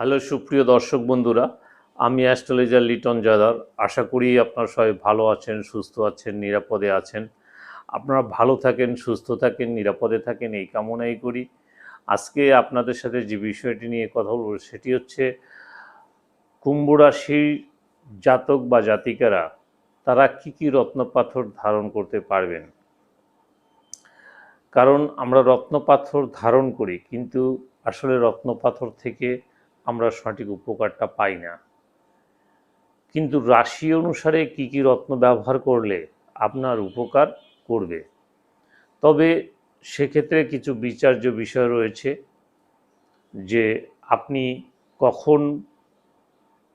Hello, সুপ্রিয় দর্শক বন্ধুরা, আমি অ্যাস্ট্রোলজার লিটন জাদার। আশা করি আপনারা সবাই ভালো আছেন, সুস্থ আছেন, নিরাপদে আছেন। আপনারা ভালো থাকেন, সুস্থ থাকেন, নিরাপদে থাকেন, এই কামনাই করি। আজকে আপনাদের সাথে যে বিষয়টি নিয়ে কথা বলব সেটি হচ্ছে, কুম্ভ রাশির জাতক বা জাতিকারা, তারা কি কি রত্নপাথর ধারণ করতে পারবেন? কারণ আমরা রত্নপাথর ধারণ করি, কিন্তু আসলে রত্নপাথর থেকে আমরা সঠিক উপকারটা পাই না। কিন্তু রাশি অনুসারে কি কি রত্ন ব্যবহার করলে আপনার উপকার করবে? তবে সেক্ষেত্রে কিছু বিচার্য বিষয় রয়েছে যে আপনি কখন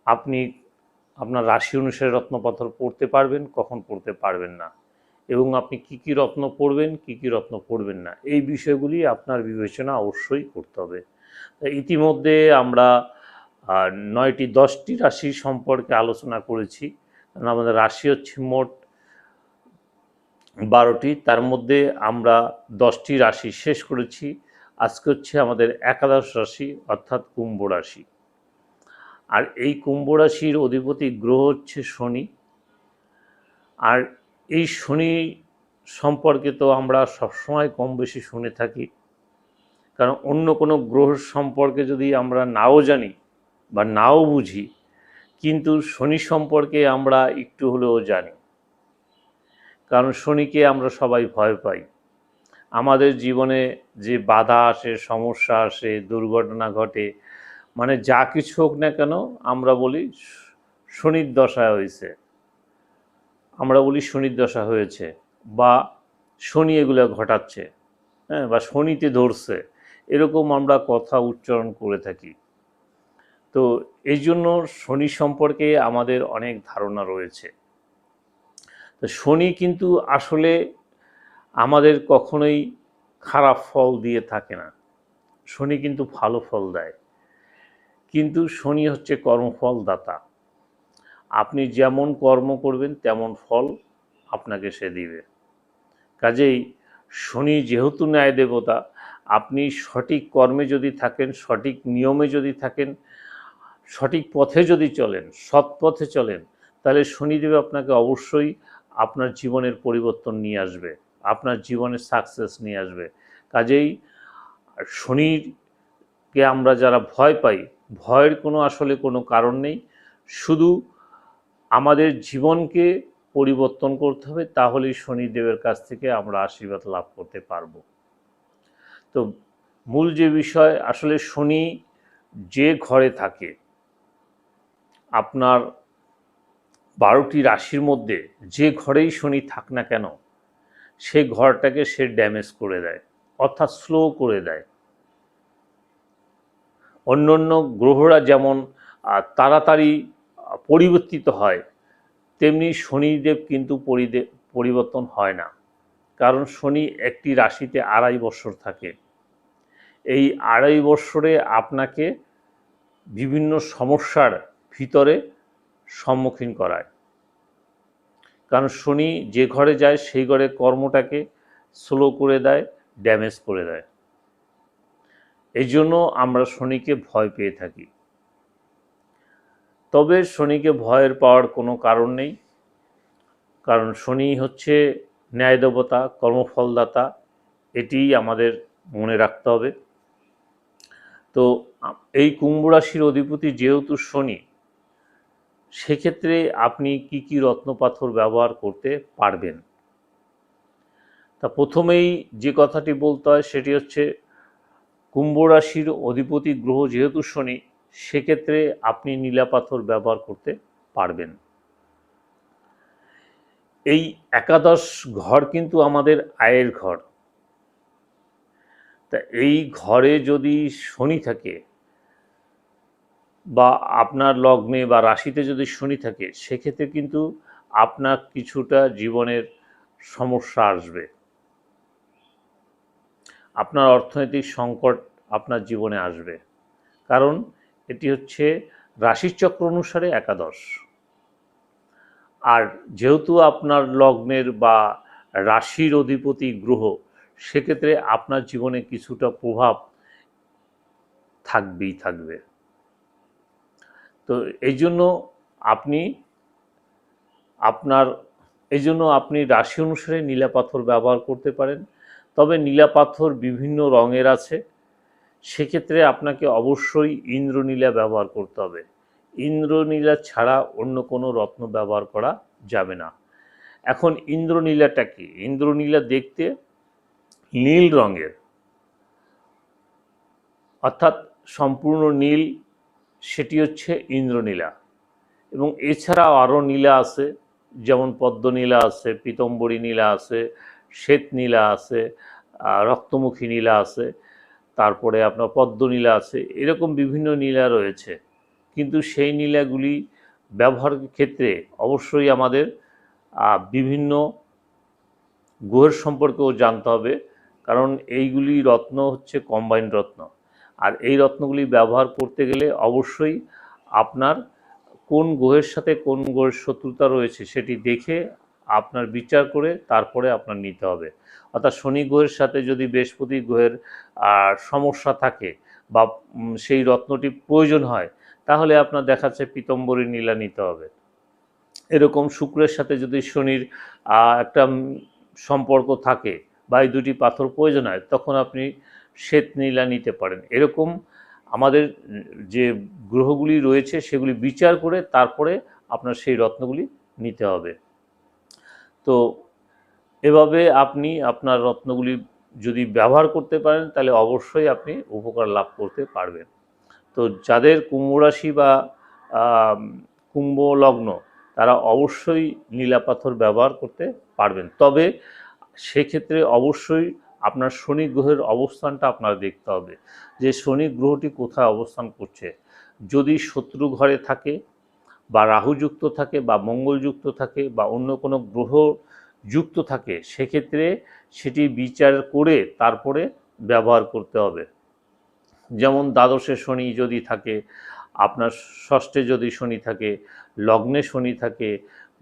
আপনি আপনার রাশি অনুসারে রত্নপাথর পড়তে পারবেন, কখন পড়তে পারবেন না এবং আপনি কি কি রত্ন পড়বেন, কি কি রত্ন পড়বেন না, এই বিষয়গুলি আপনার বিবেচনা অবশ্যই করতে হবে। ইতিমধ্যে আমরা নয়টি, দশটি রাশি সম্পর্কে আলোচনা করেছি। কারণ আমাদের রাশি হচ্ছে মোট বারোটি। তার মধ্যে আমরা দশটি রাশি শেষ করেছি। আজকে হচ্ছে আমাদের একাদশ রাশি, অর্থাৎ কুম্ভ রাশি। আর এই কুম্ভ রাশির অধিপতি গ্রহ হচ্ছে শনি। আর এই শনি সম্পর্কে তো আমরা সবসময় কম বেশি শুনে থাকি। কারণ অন্য কোনো গ্রহ সম্পর্কে যদি আমরা নাও জানি বা নাও বুঝি, কিন্তু শনি সম্পর্কে আমরা একটু হলেও জানি। কারণ শনিকে আমরা সবাই ভয় পাই। আমাদের জীবনে যে বাধা আসে, সমস্যা আসে, দুর্ঘটনা ঘটে মানে যা কিছু হোক না কেন আমরা বলি শনির দশা হয়েছে। আমরা বলি শনির দশা হয়েছে বা শনি এগুলো ঘটাচ্ছে হ্যাঁ বা শনিতে ধরছে। এরকম আমরা কথা উচ্চারণ করে থাকি। তো এই জন্য শনি সম্পর্কে আমাদের অনেক ধারণা রয়েছে। তো শনি কিন্তু আসলে আমাদের কখনোই খারাপ ফল দিয়ে থাকে না। শনি কিন্তু ভালো ফল দেয়। কিন্তু শনি হচ্ছে কর্মফল দাতা আপনি যেমন কর্ম করবেন, তেমন ফল আপনাকে সে দিবে। কাজেই শনি যেহেতু ন্যায় দেবতা আপনি সঠিক কর্মে যদি থাকেন, সঠিক নিয়মে যদি থাকেন, সঠিক পথে যদি চলেন, সৎ পথে চলেন, তাহলে শনিদেব আপনাকে অবশ্যই আপনার জীবনের পরিবর্তন নিয়ে আসবে, আপনার জীবনের সাকসেস নিয়ে আসবে। কাজেই শনিরকে আমরা যারা ভয় পাই, ভয়ের কোনো আসলে কোনো কারণ নেই, শুধু আমাদের জীবনকে পরিবর্তন করতে হবে, তাহলেই শনিদেবের কাছ থেকে আমরা আশীর্বাদ লাভ করতে পারব। তো মূল যে বিষয়, আসলে শনি যে ঘরে থাকে, আপনার বারোটি রাশির মধ্যে যে ঘরেই শনি থাক না কেন, সে ঘরটাকে সে ড্যামেজ করে দেয়, অর্থাৎ স্লো করে দেয়। অন্য অন্য গ্রহরা যেমন তাড়াতাড়ি পরিবর্তিত হয়, তেমনি শনিদেব কিন্তু পরিবর্তন হয় না। কারণ শনি একটি রাশিতে আড়াই বছর থাকে। এই আড়াই বছরে আপনাকে বিভিন্ন সমস্যার ভিতরে সম্মুখীন করায়। কারণ শনি যে ঘরে যায়, সেই ঘরে কর্মটাকে স্লো করে দেয় ড্যামেজ করে দেয়। এই জন্য আমরা শনিকে ভয় পেয়ে থাকি। তবে শনিকে ভয়ের পাওয়ার কোনো কারণ নেই। কারণ শনি হচ্ছে ন্যায় দেবতা, কর্মফলদাতা, এটিই আমাদের মনে রাখতে হবে। তো এই কুম্ভ রাশির অধিপতি যেহেতু শনি, সেক্ষেত্রে আপনি কি কি রত্নপাথর ব্যবহার করতে পারবেন? তা প্রথমেই যে কথাটি বলতে হয় সেটি হচ্ছে, কুম্ভ রাশির অধিপতি গ্রহ যেহেতু শনি, সেক্ষেত্রে আপনি নীলা পাথর ব্যবহার করতে পারবেন। এই একাদশ ঘর কিন্তু আমাদের আয়ের ঘর। তা এই ঘরে যদি শনি থাকে বা আপনার লগ্নে বা রাশিতে যদি শনি থাকে, সেক্ষেত্রে কিন্তু আপনার কিছুটা জীবনের সমস্যা আসবে। আপনার অর্থনৈতিক সংকট আপনার জীবনে আসবে। কারণ এটি হচ্ছে রাশিচক্র অনুসারে একাদশ। আর যেহেতু আপনার লগ্নের বা রাশির অধিপতি গ্রহ সেক্ষেত্রে আপনার জীবনে কিছুটা প্রভাব থাকবেই থাকবে। তো এই জন্য আপনি আপনার, এই জন্য আপনি রাশি অনুসারে নীলা পাথর ব্যবহার করতে পারেন। তবে নীলা পাথর বিভিন্ন রঙের আছে। সেক্ষেত্রে আপনাকে অবশ্যই ইন্দ্রনীলা ব্যবহার করতে হবে। ইন্দ্রনীলা ছাড়া অন্য কোনো রত্ন ব্যবহার করা যাবে না। এখন ইন্দ্রনীলাটা কি? ইন্দ্রনীলা দেখতে নীল রঙের। অর্থাৎ সম্পূর্ণ নীল, সেটি হচ্ছে ইন্দ্রনীলা। এবং এছাড়াও আরও নীলা আছে, যেমন পদ্মনীলা আছে, পীতম্বরী নীলা আছে, শ্বেত নীলা আছে রক্তমুখী নীলা আছে, তারপরে আপনার পদ্মনীলা আছে, এরকম বিভিন্ন নীলা রয়েছে। কিন্তু সেই নীলাগুলি ব্যবহারের ক্ষেত্রে অবশ্যই আমাদের বিভিন্ন গ্রহের সম্পর্কেও জানতে হবে। কারণ এইগুলি রত্ন হচ্ছে কম্বাইন্ড রত্ন। আর এই রত্নগুলি ব্যবহার করতে গেলে অবশ্যই আপনার কোন গ্রহের সাথে কোন গ্রহের শত্রুতা রয়েছে সেটি দেখে আপনার বিচার করে তারপরে আপনার নিতে হবে। অর্থাৎ শনি গ্রহের সাথে যদি বৃহস্পতি গ্রহের সমস্যা থাকে বা সেই রত্নটি প্রয়োজন হয়, তাহলে আপনার দেখাচ্ছে পীতম্বরী নীলা নিতে হবে। এরকম শুক্রের সাথে যদি শনির একটা সম্পর্ক থাকে বা এই দুটি পাথর প্রয়োজন হয়, তখন আপনি শ্বেত নীলা নিতে পারেন। এরকম আমাদের যে গ্রহগুলি রয়েছে, সেগুলি বিচার করে তারপরে আপনার সেই রত্নগুলি নিতে হবে। তো এভাবে আপনি আপনার রত্নগুলি যদি ব্যবহার করতে পারেন, তাহলে অবশ্যই আপনি উপকার লাভ করতে পারবেন। তো যাদের কুম্ভ রাশি বা কুম্ভ লগ্ন, তারা অবশ্যই নীলা পাথর ব্যবহার করতে পারবেন। তবে সেক্ষেত্রে অবশ্যই আপনার শনি গ্রহের অবস্থানটা আপনার দেখতে হবে যে শনি গ্রহটি কোথায় অবস্থান করছে। যদি শত্রু ঘরে থাকে বা রাহুযুক্ত থাকে বা মঙ্গলযুক্ত থাকে বা অন্য কোনো গ্রহ যুক্ত থাকে, সেক্ষেত্রে সেটি বিচার করে তারপরে ব্যবহার করতে হবে। যেমন দ্বাদশে শনি যদি থাকে, আপনার ষষ্ঠে যদি শনি থাকে, লগ্নে শনি থাকে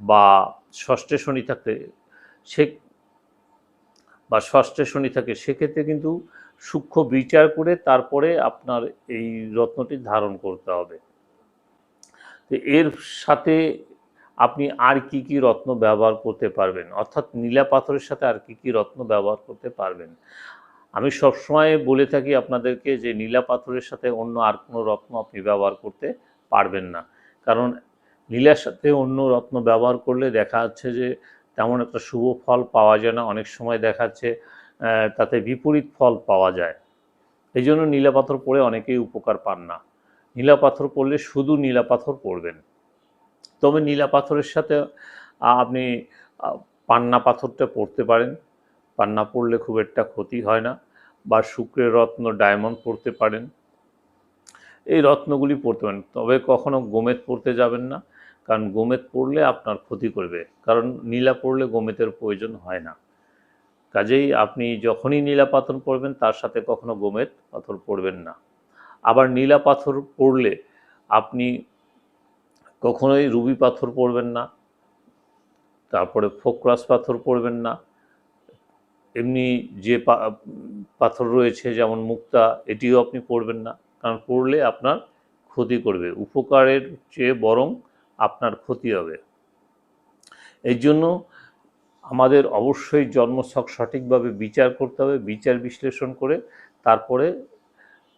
বা ষষ্ঠে শনি থাকে সে বা ষষ্ঠে শনি থাকে, সেক্ষেত্রে কিন্তু সূক্ষ্ম বিচার করে তারপরে আপনার এই রত্নটি ধারণ করতে হবে। তো এর সাথে আপনি আর কি কি রত্ন ব্যবহার করতে পারবেন? অর্থাৎ নীলা পাথরের সাথে আর কি কি রত্ন ব্যবহার করতে পারবেন? আমি সবসময় বলে থাকি আপনাদেরকে যে নীলা পাথরের সাথে অন্য আর কোনো রত্ন আপনি ব্যবহার করতে পারবেন না। কারণ নীলার সাথে অন্য রত্ন ব্যবহার করলে দেখা যাচ্ছে যে তেমন একটা শুভ ফল পাওয়া যায় না। অনেক সময় দেখাচ্ছে তাতে বিপরীত ফল পাওয়া যায়। এই জন্য নীলা পাথর পড়ে অনেকেই উপকার পান না। নীলা পাথর পড়লে শুধু নীলা পাথর পড়বেন। তবে নীলা পাথরের সাথে আপনি পান্না পাথরটা পড়তে পারেন। পান্না পড়লে খুব একটা ক্ষতি হয় না। বা শুক্রের রত্ন ডায়মন্ড পড়তে পারেন। এই রত্নগুলি পড়তে পারেন। তবে কখনো গোমেদ পড়তে যাবেন না। কারণ গোমেদ পড়লে আপনার ক্ষতি করবে। কারণ নীলা পড়লে গোমেদের প্রয়োজন হয় না। কাজেই আপনি যখনই নীলা পাথর পড়বেন, তার সাথে কখনো গোমেদ পাথর পড়বেন না। আবার নীলা পাথর পড়লে আপনি কখনোই রুবি পাথর পড়বেন না, তারপরে ফোকরাস পাথর পড়বেন না। এমনি যে পাথর রয়েছে, যেমন মুক্তা, এটিও আপনি পড়বেন না। কারণ পড়লে আপনার ক্ষতি করবে। উপকারের চেয়ে বরং আপনার ক্ষতি হবে। এই জন্য আমাদের অবশ্যই জন্মছক সঠিকভাবে বিচার করতে হবে, বিচার বিশ্লেষণ করে তারপরে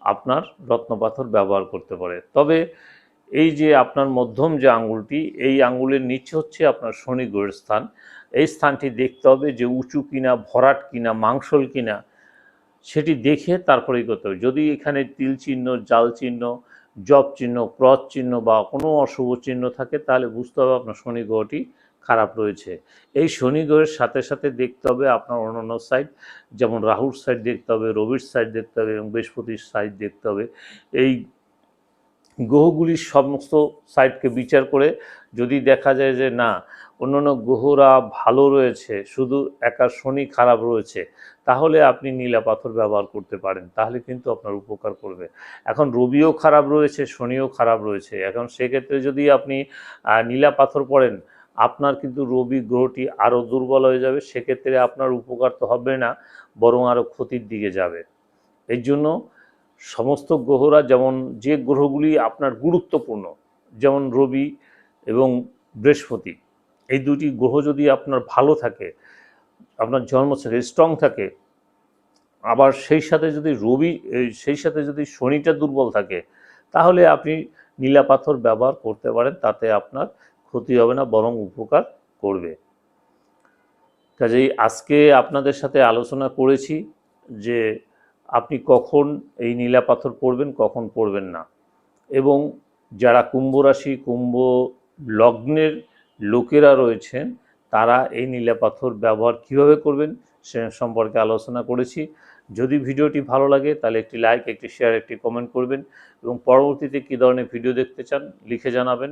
আপনার রত্নপাথর ব্যবহার করতে পারে। তবে এই যে আপনার মধ্যম যে আঙ্গুলটি, এই আঙ্গুলের নিচে হচ্ছে আপনার শনি গ্রহের স্থান। এই স্থানটি দেখতে হবে যে উঁচু কিনা, ভরাট কিনা, মাংসল কিনা, সেটি দেখে তারপরেই করতে হবে। যদি এখানে তিল চিহ্ন, জাল চিহ্ন জব চিহ্ন, ক্রস চিহ্ন বা কোনো অশুভ চিহ্ন থাকে, তাহলে বুঝতে হবে আপনার শনি গ্রহটি খারাপ রয়েছে। এই শনি গ্রহের সাথে সাথে দেখতে হবে আপনার অন্যান্য সাইড যেমন রাহুর সাইড দেখতে হবে, রবির সাইড দেখতে হবে এবং বৃহস্পতির সাইড দেখতে হবে। এই গ্রহগুলির সমস্ত সাইডকে বিচার করে যদি দেখা যায় যে না অন্যান্য গ্রহরা ভালো রয়েছে, শুধু একা শনি খারাপ রয়েছে, তাহলে আপনি নীলা পাথর ব্যবহার করতে পারেন, তাহলে কিন্তু আপনার উপকার করবে। এখন রবিও খারাপ রয়েছে, শনিও খারাপ রয়েছে, এখন সেক্ষেত্রে যদি আপনি নীলা পাথর পড়েন, আপনার কিন্তু রবি গ্রহটি আরও দুর্বল হয়ে যাবে, সেক্ষেত্রে আপনার উপকার তো হবে না, বরং আরও ক্ষতির দিকে যাবে। এর জন্য সমস্ত গ্রহরা যেমন যে গ্রহগুলি আপনার গুরুত্বপূর্ণ, যেমন রবি এবং বৃহস্পতি, এই দুটি গ্রহ যদি আপনার ভালো থাকে, আপনার জন্ম জন্মছকে স্ট্রং থাকে, আবার সেই সাথে যদি রবি সেই সাথে যদি শনিটা দুর্বল থাকে, তাহলে আপনি নীলা পাথর ব্যবহার করতে পারেন, তাতে আপনার ক্ষতি হবে না, বরং উপকার করবে। কাজেই আজকে আপনাদের সাথে আলোচনা করেছি যে আপনি কখন এই নীলা পাথর পড়বেন, কখন পড়বেন না। এবং যারা কুম্ভ রাশি, কুম্ভ লগ্নের লোকেরা রয়েছেন, তারা এই নীলা পাথর ব্যবহার কীভাবে করবেন সে সম্পর্কে আলোচনা করেছি। যদি ভিডিওটি ভালো লাগে, তাহলে একটি লাইক একটি শেয়ার একটি কমেন্ট করবেন এবং পরবর্তীতে কী ধরনের ভিডিও দেখতে চান, লিখে জানাবেন।